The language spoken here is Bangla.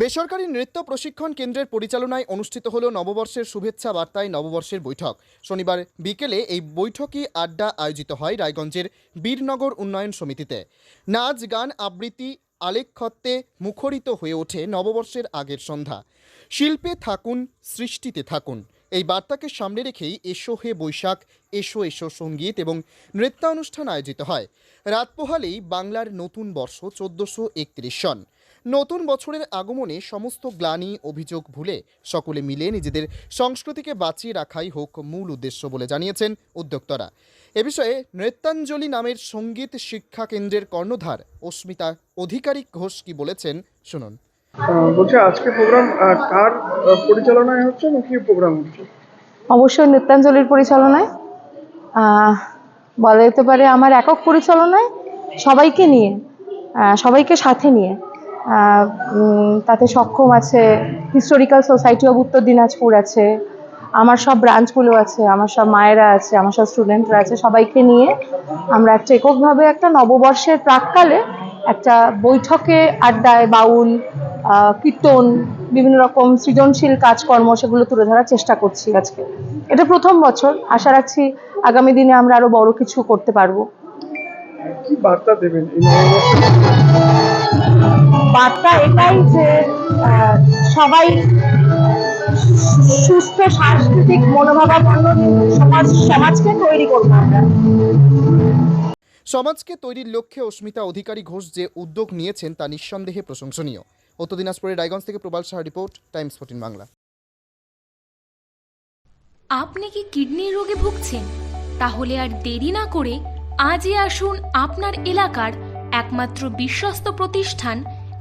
বেসরকারি নৃত্য প্রশিক্ষণ কেন্দ্রের পরিচালনায় অনুষ্ঠিত হল নববর্ষের শুভেচ্ছা বার্তায় নববর্ষের বৈঠক। শনিবার বিকেলে এই বৈঠকই আড্ডা আয়োজিত হয় রায়গঞ্জের বীরনগর উন্নয়ন সমিতিতে। নাচ, গান, আবৃত্তি, আলেখ্যত্বে মুখরিত হয়ে ওঠে নববর্ষের আগের সন্ধ্যা। শিল্পে থাকুন, সৃষ্টিতে থাকুন। এই বার্তাকে সামনে রেখেই এসো হে বৈশাখ, এসো এসো সংগীত এবং নৃত্যানুষ্ঠান আয়োজিত হয়। রাত পোহালেই বাংলার নতুন বর্ষ চোদ্দশো একত্রিশ সন। নতুন বছরের আগমনে সমস্ত গ্লানি অভিযোগ ভুলে সকলে মিলে নিজেদের সংস্কৃতিকে বাঁচিয়ে রাখাই হোক মূল উদ্দেশ্য বলে জানিয়েছেন উদ্যোক্তারা। এ বিষয়ে নৃত্যাঞ্জলি নামের সংগীত শিক্ষা কেন্দ্রের কর্ণধার অস্মিতা অধিকারিক ঘোষ কি বলেছেন শুনুন। বলছি আজকে প্রোগ্রাম কার পরিচালনায় হচ্ছে না কি প্রোগ্রাম হচ্ছে? অবশ্যই নৃত্যাঞ্জলির পরিচালনায়। বলা যেতে পারে আমার একক পরিচালনায় সবাইকে নিয়ে সবাইকে সাথে নিয়ে তাতে সক্ষম আছে। হিস্টোরিক্যাল সোসাইটি অফ উত্তর দিনাজপুর আছে। আমার সব ব্রাঞ্চগুলো আছে, আমার সব মায়েরা আছে, আমার সব স্টুডেন্টরা আছে, সবাইকে নিয়ে আমরা একটা এককভাবে একটা নববর্ষের প্রাককালে একটা বৈঠকে আড্ডায় বাউল কীর্তন, বিভিন্ন রকম সৃজনশীল কাজকর্ম সেগুলো তুলে ধরার চেষ্টা করছি আজকে। এটা প্রথম বছর। আশা রাখছি আগামী দিনে আমরা আরও বড় কিছু করতে পারব। কি বার্তা দেবেন বার্তা এটাই যে সবাই সুস্থ সাংস্কৃতিক মনোভাবাপন্ন সমাজ সমাজকে তৈরি করব আমরা। সমাজকে তৈরির লক্ষ্যে অস্মিতা অধিকারী ঘোষ যে উদ্যোগ নিয়েছেন তা নিঃসন্দেহে প্রশংসনীয়। উত্তর দিনাজপুরের রায়গঞ্জ থেকে Prabal Saha report Times fourteen Bangla. আপনি কি কিডনি রোগে ভুগছেন? তাহলে আর দেরি না করে আজই আসুন আপনার এলাকার একমাত্র বিশ্বস্ত প্রতিষ্ঠান